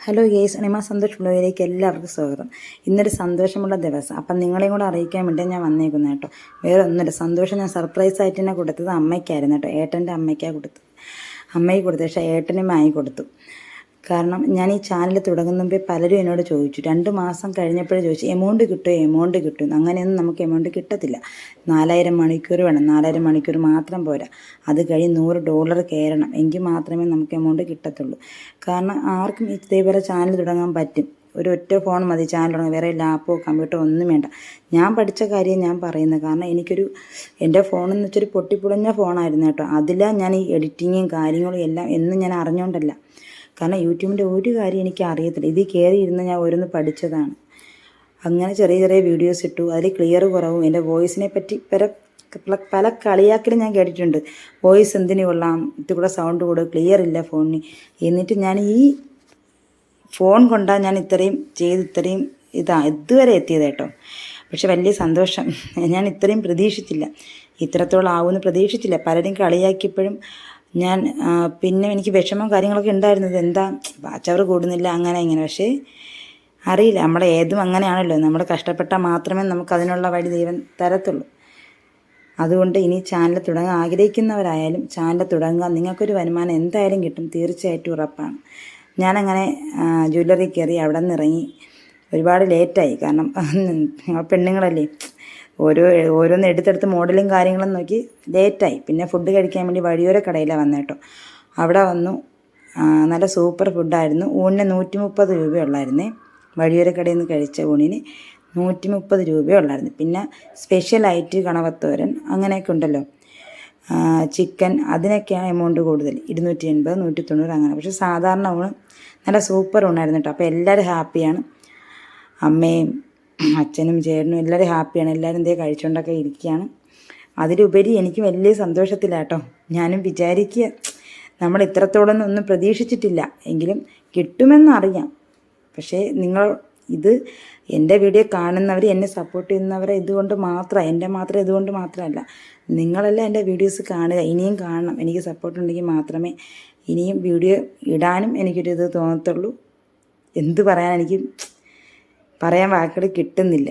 Hello guys Anima Santhosh ബ്ലോഗിലേക്ക് എല്ലാവർക്കും സ്വാഗതം. ഇന്നൊരു സന്തോഷമുള്ള ദിവസം. അപ്പം നിങ്ങളെയും കൂടെ അറിയിക്കാൻ വേണ്ടി ഞാൻ വന്നേക്കുന്നത് കേട്ടോ. വേറെ ഒന്നുമില്ല. സന്തോഷം ഞാൻ സർപ്രൈസ് ആയിട്ട് തന്നെ കൊടുത്തത് അമ്മയ്ക്കായിരുന്നു കേട്ടോ. ഏട്ടന്റെ അമ്മയ്ക്കാണ് കൊടുത്തത്. അമ്മയ്ക്ക് കൊടുത്തു പക്ഷേ ഏട്ടനും ആയി കൊടുത്തു. കാരണം ഞാൻ ഈ ചാനൽ തുടങ്ങുന്ന മുമ്പേ പലരും എന്നോട് ചോദിച്ചു. രണ്ട് മാസം കഴിഞ്ഞപ്പോഴേ ചോദിച്ചു എമൗണ്ട് കിട്ടുമോ എമൗണ്ട് കിട്ടും അങ്ങനെയൊന്നും നമുക്ക് എമൗണ്ട് കിട്ടത്തില്ല. നാലായിരം മണിക്കൂർ വേണം. നാലായിരം മണിക്കൂർ മാത്രം പോരാ. അത് കഴിഞ്ഞ് നൂറ് ഡോളർ കയറണം. എങ്കിൽ മാത്രമേ നമുക്ക് എമൗണ്ട് കിട്ടത്തുള്ളൂ. കാരണം ആർക്കും ഇതേപോലെ ചാനൽ തുടങ്ങാൻ പറ്റും. ഒരു ഒറ്റ ഫോൺ മതി ചാനൽ തുടങ്ങി വേറെ ലാപ്പോ കമ്പ്യൂട്ടറോ ഒന്നും വേണ്ട. ഞാൻ പഠിച്ച കാര്യം ഞാൻ പറയുന്നത് കാരണം എനിക്കൊരു എന്റെ ഫോണെന്ന് വെച്ചൊരു പൊട്ടിപ്പൊളിഞ്ഞ ഫോണായിരുന്നു കേട്ടോ. അതിലാണ് ഞാൻ ഈ എഡിറ്റിങ്ങും കാര്യങ്ങളും എല്ലാം എന്നും ഞാൻ അറിഞ്ഞുകൊണ്ടല്ല കാരണം യൂട്യൂബിന്റെ ഒരു കാര്യം എനിക്ക് അറിയത്തില്ല. ഇതിൽ കയറി ഇരുന്ന് ഞാൻ ഓരോന്ന് പഠിച്ചതാണ്. അങ്ങനെ ചെറിയ ചെറിയ വീഡിയോസ് ഇട്ടു. അതിൽ ക്ലിയർ കുറവും. എന്റെ വോയിസിനെ പറ്റി പല പല- കളിയാക്കലും ഞാൻ കേട്ടിട്ടുണ്ട്. വോയിസ് എന്തിനു കൊള്ളാം? ഇത് കൂടെ സൗണ്ട് കൂടെ ക്ലിയർ ഇല്ല ഫോണിന് എന്നിട്ട് ഞാൻ ഈ ഫോൺ കൊണ്ടാണ് ഞാൻ ഇത്രയും ചെയ്ത് ഇത്രയും ഇതാ ഇതുവരെ എത്തിയത് കേട്ടോ. പക്ഷെ വലിയ സന്തോഷം. ഞാൻ ഇത്രയും പ്രതീക്ഷിച്ചില്ല. ഇത്രത്തോളം ആവുമെന്ന് പ്രതീക്ഷിച്ചില്ല. പലരും കളിയാക്കിയപ്പോഴും ഞാൻ പിന്നെ എനിക്ക് വിഷമം കാര്യങ്ങളൊക്കെ ഉണ്ടായിരുന്നത് എന്താ വാച്ചവർ കൂടുന്നില്ല അങ്ങനെ ഇങ്ങനെ. പക്ഷേ അറിയില്ല നമ്മുടെ ഏതും അങ്ങനെയാണല്ലോ. നമ്മൾ കഷ്ടപ്പെട്ടാൽ മാത്രമേ നമുക്ക് അതിനുള്ള വഴി ദൈവം തരത്തുള്ളൂ. അതുകൊണ്ട് ഇനി ചാനൽ തുടങ്ങാൻ ആഗ്രഹിക്കുന്നവരായാലും ചാനൽ തുടങ്ങുക. നിങ്ങൾക്കൊരു വരുമാനം എന്തായാലും കിട്ടും. തീർച്ചയായിട്ടും ഉറപ്പാണ്. ഞാനങ്ങനെ ജ്വല്ലറി കയറി അവിടെ നിന്ന് ഇറങ്ങി ഒരുപാട് ലേറ്റായി കാരണം പെണ്ണുങ്ങളല്ലേ. ഓരോ ഓരോന്ന് എടുത്തെടുത്ത് മോഡലും കാര്യങ്ങളും നോക്കി ലേറ്റായി. പിന്നെ ഫുഡ് കഴിക്കാൻ വേണ്ടി വഴിയോര കടയിലാണ് വന്നേട്ടോ അവിടെ വന്നു. നല്ല സൂപ്പർ ഫുഡായിരുന്നു ഊണിന് നൂറ്റി മുപ്പത് രൂപയുള്ളായിരുന്നേ. വഴിയോര കടയിൽ നിന്ന് കഴിച്ച ഊണിന് നൂറ്റി മുപ്പത് രൂപയുള്ളായിരുന്നു. പിന്നെ സ്പെഷ്യലായിട്ട് കണവത്തോരൻ അങ്ങനെയൊക്കെ ഉണ്ടല്ലോ. ചിക്കൻ അതിനൊക്കെയാണ് എമൗണ്ട് കൂടുതൽ ഇരുന്നൂറ്റി എൺപത് നൂറ്റി തൊണ്ണൂറ് അങ്ങനെ. പക്ഷേ സാധാരണ ഊണ് നല്ല സൂപ്പർ ഊണായിരുന്നു കേട്ടോ അപ്പോൾ എല്ലാവരും ഹാപ്പിയാണ് അമ്മയും അച്ഛനും ചേട്ടനും എല്ലാവരും ഹാപ്പിയാണ്. എല്ലാവരും ഇതേ കഴിച്ചുകൊണ്ടൊക്കെ ഇരിക്കുകയാണ്. അതിലുപരി എനിക്ക് വലിയ സന്തോഷത്തിലാട്ടോ. ഞാനും വിചാരിക്കുക നമ്മൾ ഇത്രത്തോളം ഒന്നും പ്രതീക്ഷിച്ചിട്ടില്ല. എങ്കിലും കിട്ടുമെന്നറിയാം പക്ഷേ നിങ്ങൾ ഇത് എന്റെ വീഡിയോ കാണുന്നവർ എന്നെ സപ്പോർട്ട് ചെയ്യുന്നവരെ ഇതുകൊണ്ട് മാത്രം എന്റെ മാത്രം ഇതുകൊണ്ട് മാത്രമല്ല നിങ്ങളെല്ലാം എന്റെ വീഡിയോസ് കാണുക. ഇനിയും കാണണം. എനിക്ക് സപ്പോർട്ട് ഉണ്ടെങ്കിൽ മാത്രമേ ഇനിയും വീഡിയോ ഇടാനും എനിക്കൊരു ഇത് തോന്നത്തുള്ളൂ. എന്ത് പറയാൻ എനിക്ക് പറയാൻ വാക്കുകൾ കിട്ടുന്നില്ല.